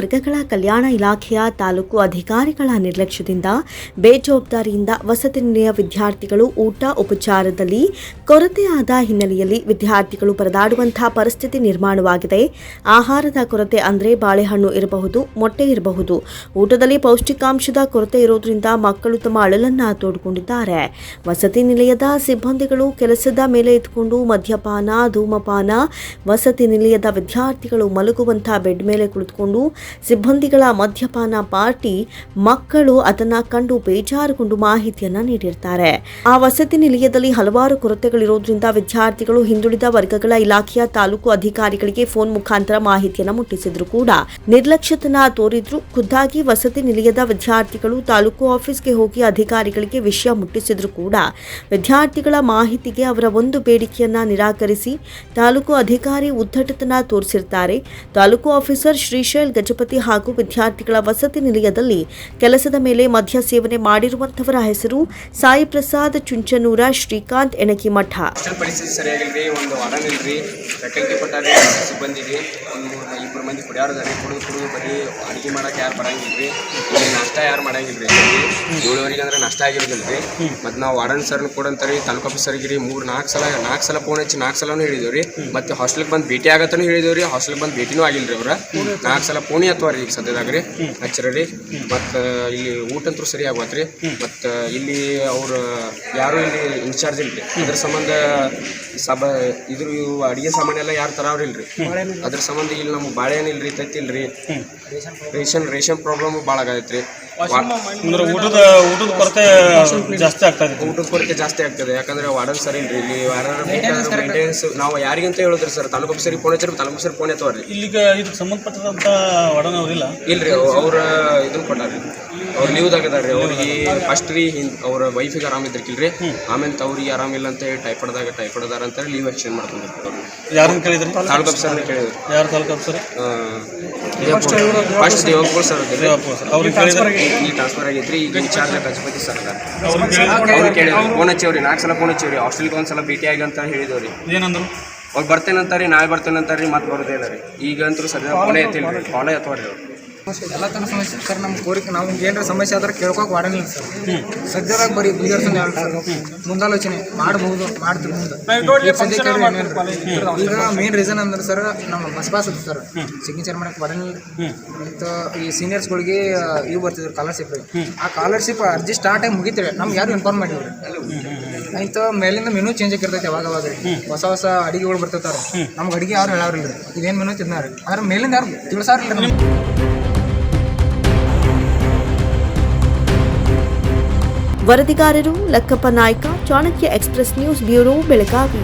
ವರ್ಗಗಳ ಕಲ್ಯಾಣ ಇಲಾಖೆಯ ತಾಲೂಕು ಅಧಿಕಾರಿಗಳ ನಿರ್ಲಕ್ಷ್ಯದಿಂದ ಬೇಜವಾಬ್ದಾರಿಯಿಂದ ವಸತಿ ನಿಲಯ ವಿದ್ಯಾರ್ಥಿಗಳು ಊಟ, ಉಪಚಾರದಲ್ಲಿ ಕೊರತೆಯಾದ ಹಿನ್ನೆಲೆಯಲ್ಲಿ ವಿದ್ಯಾರ್ಥಿಗಳು ಪರದಾಡುವಂತಹ ಪರಿಸ್ಥಿತಿ ನಿರ್ಮಾಣವಾಗಿದೆ. ಆಹಾರದ ಕೊರತೆ ಅಂದರೆ ಬಾಳೆಹಣ್ಣು ಇರಬಹುದು, ಮೊಟ್ಟೆ ಇರಬಹುದು. ಊಟದಲ್ಲಿ ಪೌಷ್ಟಿಕಾಂಶದ ಕೊರತೆ ಇರೋದ್ರಿಂದ ಮಕ್ಕಳು ತಮ್ಮ ಅಳಲನ್ನು ತೋಡಿಕೊಂಡಿದ್ದಾರೆ. ವಸತಿ ನಿಲಯದ ಸಿಬ್ಬಂದಿಗಳು ಕೆಲಸದ ಮೇಲೆ ಇದ್ದುಕೊಂಡು ಮದ್ಯಪಾನ, ಧೂಮಪಾನ, ವಸತಿ ನಿಲಯದ ವಿದ್ಯಾರ್ಥಿಗಳು ಮಲಗುವಂತಹ ಬೆಡ್ ಮೇಲೆ ಕುಳಿತುಕೊಂಡು ಸಿಬ್ಬಂದಿಗಳ ಮದ್ಯಪಾನ ಪಾರ್ಟಿ, ಮಕ್ಕಳು ಅದನ್ನ ಕಂಡು ಬೇಜಾರುಗೊಂಡು ಮಾಹಿತಿಯನ್ನ ನೀಡಿರ್ತಾರೆ. ಆ ವಸತಿ ನಿಲಯದಲ್ಲಿ ಹಲವಾರು ಕೊರತೆಗಳಿರೋದ್ರಿಂದ ವಿದ್ಯಾರ್ಥಿಗಳು ಹಿಂದುಳಿದ ವರ್ಗಗಳ ಇಲಾಖೆಯ ತಾಲೂಕು ಅಧಿಕಾರಿಗಳಿಗೆ ಫೋನ್ ಮುಖಾಂತರ ಮಾಹಿತಿಯನ್ನ ಮುಟ್ಟಿಸಿದ್ರು ಕೂಡ. ನಿರ್ಲಕ್ಷ್ಯತನ ತೋರಿದ್ರು. ಖುದ್ದಾಗಿ ವಸತಿ ನಿಲಯದ ವಿದ್ಯಾರ್ಥಿಗಳು ತಾಲೂಕು ಆಫೀಸ್ಗೆ ಹೋಗಿ ಅಧಿಕಾರಿಗಳಿಗೆ ವಿಷಯ ಮುಟ್ಟಿಸಿದ್ರು ಕೂಡ. ವಿದ್ಯಾರ್ಥಿಗಳ ಮಾಹಿತಿಗೆ ಅವರ ಒಂದು ಬೇಡಿಕೆಯನ್ನ ನಿರಾಕರಿಸಿ ತಾಲೂಕು ಅಧಿಕಾರಿ ಉದ್ದಟತನ ತೋರಿಸಿರ್ತಾರೆ. ತಾಲೂಕು ಆಫೀಸರ್ ಶ್ರೀಶೈಲ್ ಗಜಪತಿ ಹಾಗೂ ವಿದ್ಯಾರ್ಥಿಗಳ ವಸತಿ ನಿಲಯದಲ್ಲಿ ಕೆಲಸದ ಮೇಲೆ ಮದ್ಯ ಸೇವನೆ ಮಾಡಿರುವಂತವರ ಹೆಸರು ಸಾಯಿ ಪ್ರಸಾದ್ ಚುಂಚನೂರ ಶ್ರೀಕಾಂತ್ ಎಣಕಿಮಠ. ಹಾಸ್ಟೆಲ್ ಪರಿಸ್ಥಿತಿ ಸಿಬ್ಬಂದಿಗೆ ಒಂದು ಕೊಟ್ಟಾರಿ ರೀ ಇಬ್ಬರು ಮಂದಿ ಕುಡಿಯಾರದಾರಿ ಕುಡಿದು ಕುಡಿದು ಬರೀ ಅಡುಗೆ ಮಾಡಕ್ಕೆ ಯಾರು ಬರಂಗಿಲ್ಲರಿ ಇಲ್ಲಿ ನಾಷ್ಟ ಯಾರು ಮಾಡಂಗಿಲ್ರಿ? ಏಳುವರೆಗೆ ಅಂದ್ರೆ ನಾಷ್ಟ ಆಗಿರೋದಿಲ್ಲ ರೀ ಮತ್ತು ನಾವು ವಾರ್ಡನ್ ಸರ್ನ ಕೊಡಂತಾರೆ ತಾಲೂಕು ಆಫೀಸರ್ಗೆ ರೀ ಮೂರು, ನಾಲ್ಕು ಸಲ ನಾಲ್ಕು ಸಲ ಫೋನ್ ಹಚ್ಚಿ ನಾಲ್ಕು ಸಲನೂ ಹೇಳಿದೇವೆ ರೀ ಮತ್ತು ಹಾಸ್ಟೆಲ್ಗೆ ಬಂದು ಭೇಟಿ ಆಗತ್ತನೂ ಹೇಳಿದೇವೆ ರೀ ಹಾಸ್ಟೆಲ್ಗೆ ಬಂದು ಭೇಟಿನೂ ಆಗಿಲ್ಲ ರೀ ಅವ್ರ. ನಾಲ್ಕು ಸಲ ಫೋನಿ ಎತ್ತವ ರೀ ಈಗ ಸದ್ಯದಾಗ ರೀ ಹಚ್ಚರ ರೀ ಮತ್ತು ಇಲ್ಲಿ ಊಟ ಅಂತೂ ಸರಿ ಆಗತ್ತೆ ರೀ ಮತ್ತು ಇಲ್ಲಿ ಅವ್ರ ಯಾರು ಇಲ್ಲಿ ಇನ್ಚಾರ್ಜ್ ಇಲ್ರಿ. ಅದ್ರ ಸಂಬಂಧ ಸಬ ಇದ್ರ ಇವು ಅಡಿಗೆ ಸಾಮಾನೆಲ್ಲ ಯಾರು ತರಾವ್ರಿಲ್ರಿ ಅದ್ರ ಸಂಬಂಧ ಇಲ್ಲಿ ನಮ್ಗೆ ಬಾಳೆಹಣ್ಣು ಇಲ್ರಿ ತತ್ತಿಲ್ರಿ ರೇಷನ್ ರೇಷನ್ ಪ್ರಾಬ್ಲಮ್ ಭಾಳ ಆಗೈತ್ರಿ. ಅಂದ್ರೆ ಊಟದ ಊಟದ ಕೊರತೆ ಜಾಸ್ತಿ ಆಗ್ತಾ ಇದೆ ಊಟದ ಕೊರತೆ ಜಾಸ್ತಿ ಆಗ್ತದೆ. ಯಾಕಂದ್ರೆ ವಾರ್ಡನ್ ಸರ್ ಇಲ್ರಿ. ಇಲ್ಲಿ ಮೇಂಟೆನೆನ್ಸ್ ನಾವು ಯಾರಿಗಂತ ಹೇಳಿದ್ರಿ ಸರ್? ತಾಲೂಕು ಆಫೀಸರಿಗೆ ಫೋನ್ ಹಚ್ಚಿರಿ ತಾಲೂಕು ಸರಿ ಫೋನ್ ಎತ್ತವ್ರಿ ಇಲ್ಲಿಗೆ ಇದಕ್ಕೆ ಸಂಬಂಧಪಟ್ಟಂತ ವಾರ್ಡನ್ ಅವರಿಲ್ಲ. ಇಲ್ರಿ ಅವ್ರ ಇದನ್ನ ಕೊಟ್ಟಾರ್ರಿ. ಅವ್ರ ಲೀವ್ದಾಗ ರೀ ಅವ್ರಿಗೆ ಫಸ್ಟ್ ರೀ ಹಿಂಗೆ ಅವ್ರ ವೈಫಿಗೆ ಆರಾಮ ಇದ್ರಿಕಿಲ್ರಿ ಆಮೇಲೆ ಅವ್ರಿಗೆ ಆರಾಮಿಲ್ಲ ಅಂತ ಹೇಳಿ ಟೈಫಾಯ್ಡ್ದಾಗ ಟೈಪ್ ಹೊಡೆದಾರ ಅಂತ ಲೀವ್ ಎಕ್ಸ್ಚೇಂಜ್ ಮಾಡ್ಕೊಂಡಿರ್ತಾರೆ ಯಾರನ್ನ ಕೇಳಿದ್ರು? ತಾಲೂಕು ಆಫೀಸರ್ನ ಕೇಳಿದ್ರು. ಯಾರು ತಾಲೂಕು ಆಫೀಸರ್ ಫಸ್ಟ್ ದೇವಪ್ಪಗಳು ಸರ್ ಅವ್ರಿಗೆ ಕೇಳಿದ್ರೆ? ಈಗ ಟ್ರಾನ್ಸ್ಫರ್ ಆಗೈತ್ರಿ ಈಗ ಇನ್ಚಾರ್ಜ್ ಗಜಪತಿ ಸರ್ ಅವ್ರು ಕೇಳಿದ್ರು. ಫೋನ್ ಹಚ್ಚಿವ್ರಿ. ನಾಲ್ಕು ಸಲ ಫೋನ್ ಹಚ್ಚಿವ್ರಿ. ಹಾಸ್ಟೆಲ್ಗೆ ಒಂದ್ಸಲ ಭೇಟಿ ಆಗಿ ಅಂತ ಹೇಳಿದವ್ರಿ. ಏನಂದ್ರು? ಅವ್ರು ಅಂತಾರೆ ನಾಳೆ ಬರ್ತೇನಂತಾರಿ ಮತ್ತೆ ಬರೋದೇ ಇಲ್ಲ ರೀ. ಈಗ ಅಂತೂ ಸದ್ಯ ಫೋನೇ ಎತ್ತಿಲ್ಲ ರೀ ಫೋನೇ ಎತ್ತವ್ರಿ ಅವ್ರು. ಎಲ್ಲ ತನ್ನ ಸಮಸ್ಯೆ. ಸರ್ ನಮ್ಮ ಕೋರಿಕೆ ನಾವು ಏನಾರ ಸಮಸ್ಯೆ ಆದ್ರೆ ಕೇಳ್ಕೊಕ್ ಮಾಡಂಗಿಲ್ಲ ಸರ್. ಸದ್ಯದಾಗ ಬರೀ ಬೀದರ್ಸನ್ ಮುಂದಾಲೋಚನೆ ಮಾಡಬಹುದು ಮಾಡ್ತೀವಿ ಮುಂದೆ. ಸದ್ಯಕ್ಕೆ ಈಗ ಮೇನ್ ರೀಸನ್ ಅಂದ್ರೆ ಸರ್ ನಮ್ಮ ಬಸ್ ಪಾಸ್ ಅದು ಸರ್. ಸಿಗ್ನೇಚರ್ ಮಾಡಕ್ಕೆ ಬರಂಗಿಲ್ಲ. ಮತ್ತು ಈ ಸೀನಿಯರ್ಸ್ಗಳಿಗೆ ಇವು ಬರ್ತಿದ್ರು ಸ್ಕಾಲರ್ಶಿಪ್ ಆ ಸ್ಕಾಲರ್ಶಿಪ್ ಅರ್ಜಿ ಸ್ಟಾರ್ಟ್ ಆಗಿ ಮುಗಿತೀವಿ. ನಮ್ಗೆ ಯಾರು ಇನ್ಫಾರ್ಮ್ ಮಾಡಿದ್ರು ಆಯ್ತು ಮೇಲಿಂದ ಮೆನು ಚೇಂಜ್ ಆಗಿರ್ತೈತೆ ಅವಾಗ ಅವಾಗ ಹೊಸ ಹೊಸ ಅಡಿಗೆಗಳು ಬರ್ತಿರ್ತಾರೆ ನಮ್ಗೆ ಅಡಿಗೆ ಯಾರು ಹೇಳಾರಿಲ್ಲ. ಇದೇನು ಮೆನು ತಿನ್ನಾರ ಆದ್ರೆ ಮೇಲಿಂದ ಯಾರು ತಿಳಿಸಾರಿಲ್ಲ ವರದಿಗಾರರು Lakkappa Naik Chanakya express news bureau Belagavi.